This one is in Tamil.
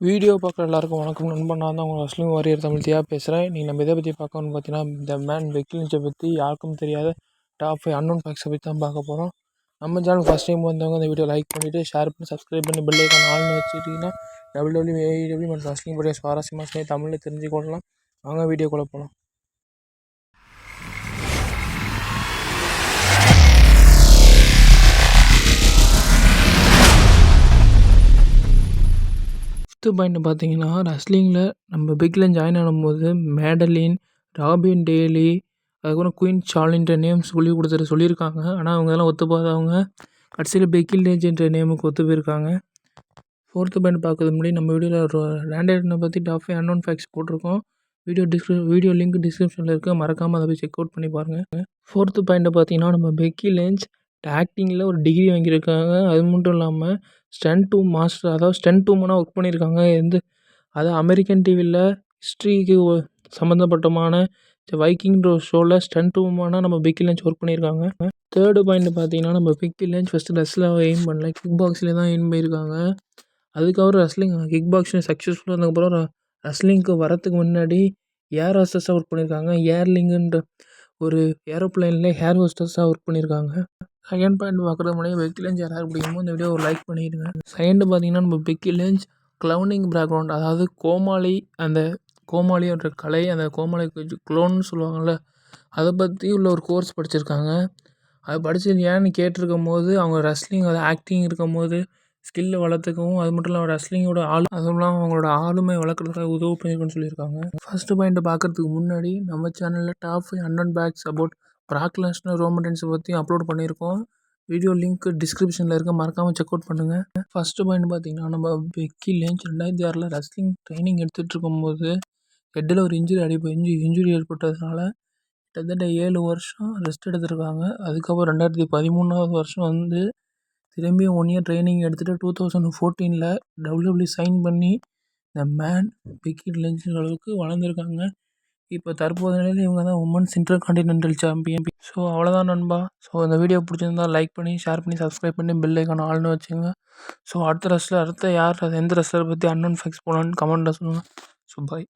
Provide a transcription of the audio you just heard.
வீடியோ பார்க்குற எல்லாருக்கும் வணக்கம். நண்பன் நான் தான் உங்கள் அஸ்லிம் வாரியர் தமிழ் தியா பேசுகிறேன் நீ நம்ம இதை பற்றி பார்க்கணும்னு பார்த்தீங்கன்னா இந்த மேன் வெக்கிலிஞ்சை பற்றி யாருக்கும் தெரியாத டாப் ஃபைவ் அன்னோன் ஃபேக்ஸை பற்றி தான் பார்க்க போகிறோம் நம்ம சேனல் ஃபஸ்ட் டைம் வந்தவங்க இந்த வீடியோ லைக் பண்ணிவிட்டு ஷேர் பண்ணி சப்ஸ்கிரைப் பண்ணி பெல் ஐக்கான் ஆள்னு வச்சுட்டிங்கன்னா டபுள் டபுள்யூ ஏஇடபிள்யூ மற்றும் அஸ்லிம் பற்றிய சுவாரஸ்யமாக தமிழில் தெரிஞ்சுக்கொள்ளலாம். வாங்க வீடியோக்குள்ளே போகலாம் ஃபிஃப்த்து பாயிண்ட் பார்த்தீங்கன்னா ரெஸ்லிங்கில் நம்ம பிக்கில் ஜாயின் ஆகும்போது மேடலின் ராபின் டேலி அதுக்கப்புறம் குயின் சார்லின்ற நேம்ஸ் சொல்லி கொடுத்துட்டு சொல்லியிருக்காங்க. ஆனால் அவங்க எல்லாம் ஒத்து போகாதவங்க கடைசியில் பெக்கில் லேஜ்ன்ற நேமுக்கு ஒத்து போயிருக்காங்க. ஃபோர்த்து பாயிண்ட் பார்க்கறது முன்னாடி நம்ம வீடியோவில் லேண்டர்னை பற்றி டாப் ஃபைவ் அன்னோன் ஃபேக்ஸ் போட்டிருக்கோம். வீடியோ டிஸ்கிரி வீடியோ லிங்க் டிஸ்கிரிப்ஷனில் இருக்குது மறக்காமல் அதை போய் செக் அவுட் பண்ணி பாருங்கள் ஃபோர்த்து பாயிண்ட்டை பார்த்தீங்கன்னா நம்ம பெக்கி லேஞ்ச் ஆக்டிங்கில் ஒரு டிகிரி வாங்கியிருக்காங்க. அது மட்டும் இல்லாமல் ஸ்டண்ட் டூ மாஸ்டர் அதாவது ஸ்டண்ட் டூமனாக ஒர்க் பண்ணியிருக்காங்க. எந்த அது அமெரிக்கன் டிவியில் ஹிஸ்ட்ரிக்கு சம்மந்தப்பட்டமான வைக்கிங்ன்ற ஒரு ஷோவில் ஸ்டண்ட் டூமனாக நம்ம பிக்கி லஞ்ச் ஒர்க் பண்ணியிருக்காங்க. தேர்டு பாயிண்ட் பார்த்தீங்கன்னா நம்ம பிக்கி லஞ்ச் ஃபஸ்ட்டு ரெஸ்லாக எய்ம் பண்ணல. கிக் பாக்ஸில் தான் எய்ம் பண்ணியிருக்காங்க. அதுக்கப்புறம் ரெஸ்லிங் கிக் பாக்ஸிங் சக்ஸஸ்ஃபுல்லாக இருந்ததுக்கப்புறம் ரெஸ்லிங்க்கு வரத்துக்கு முன்னாடி ஏர் ஹாஸ்டஸாக ஒர்க் பண்ணியிருக்காங்க. ஏர்லிங்குன்ற ஒரு ஏரோப்ளேனில் ஹேர் ஹோஸ்டஸாக ஒர்க் பண்ணியிருக்காங்க செகண்ட் பாயிண்ட் பார்க்குறது முன்னாடி பெக்கி லேஞ்ச் யாராவது பிடிக்குமோ இந்த வீடியோ ஒரு லைக் பண்ணிடுங்க செகண்ட் பார்த்தீங்கன்னா நம்ம பெக்கி லேஞ்ச் க்ளவுனிங் பேக்ரவுண்ட் அதாவது கோமாளி அந்த கோமாளின்ற கலை அந்த கோமாளி க்ளோன்னு சொல்லுவாங்கள்ல அதை பற்றி உள்ள ஒரு கோர்ஸ் படிச்சிருக்காங்க. அது படிச்சது ஏன்னு கேட்டிருக்கும் போது அவங்க ரெஸ்லிங் அது ஆக்டிங் இருக்கும் போது ஸ்கில்லை வளர்த்துக்கவும் அது மட்டும் இல்லாமல் ரெஸ்லிங்கோட ஆள் அதுவும் இல்லாமல் அவங்களோட ஆளுமை வளர்க்குறதுக்காக உதவி பண்ணியிருக்குன்னு சொல்லியிருக்காங்க. ஃபஸ்ட்டு பாயிண்ட்டை பார்க்குறதுக்கு முன்னாடி நம்ம சேனலில் top five hundred facts about Brock Lesnar பற்றி அப்லோட் பண்ணியிருக்கோம். வீடியோ லிங்க் டிஸ்கிரிப்ஷனில் இருக்க மறக்காமல் செக் அவுட் பண்ணுங்கள் ஃபஸ்ட்டு பாயிண்ட் பார்த்தீங்கன்னா நம்ம பெக்கி லேஞ்ச் ரெண்டாயிரத்தி ஆறில் ரெஸ்லிங் ட்ரைனிங் எடுத்துகிட்டு இருக்கும்போது ஹெட்டில் ஒரு இன்ஜுரி அடி இன்ஜு இன்ஜுரி ஏற்பட்டதுனால கிட்டத்தட்ட ஏழு வருஷம் ரெஸ்ட் எடுத்திருக்காங்க. அதுக்கப்புறம் ரெண்டாயிரத்தி பதிமூணாவது வருஷம் வந்து திரும்பியும் ஒன் இயர் ட்ரைனிங் எடுத்துகிட்டு டூ தௌசண்ட் ஃபோர்டீனில் டபிள்யூபிள்யூ சைன் பண்ணி இந்த மேன் பிக்கிட் லேஞ்ச் அளவுக்கு வளர்ந்துருக்காங்க. இப்போ தற்போதைய நிலையில் இவங்க தான் women's intercontinental champion so அவ்வளோதான் நண்பா. ஸோ இந்த வீடியோ பிடிச்சிருந்தா லைக் பண்ணி ஷேர் பண்ணி சப்ஸ்கிரைப் பண்ணி பெல் ஐக்கான ஆள்னு வச்சுங்க. ஸோ அடுத்த ரெஸ்லர் அடுத்த யார் எந்த ரெஸ்லர் பற்றி அன்னோன் ஃபேக்ஸ் போகலான்னு கமெண்ட்டில் சொல்லுங்கள் ஸோ பாய்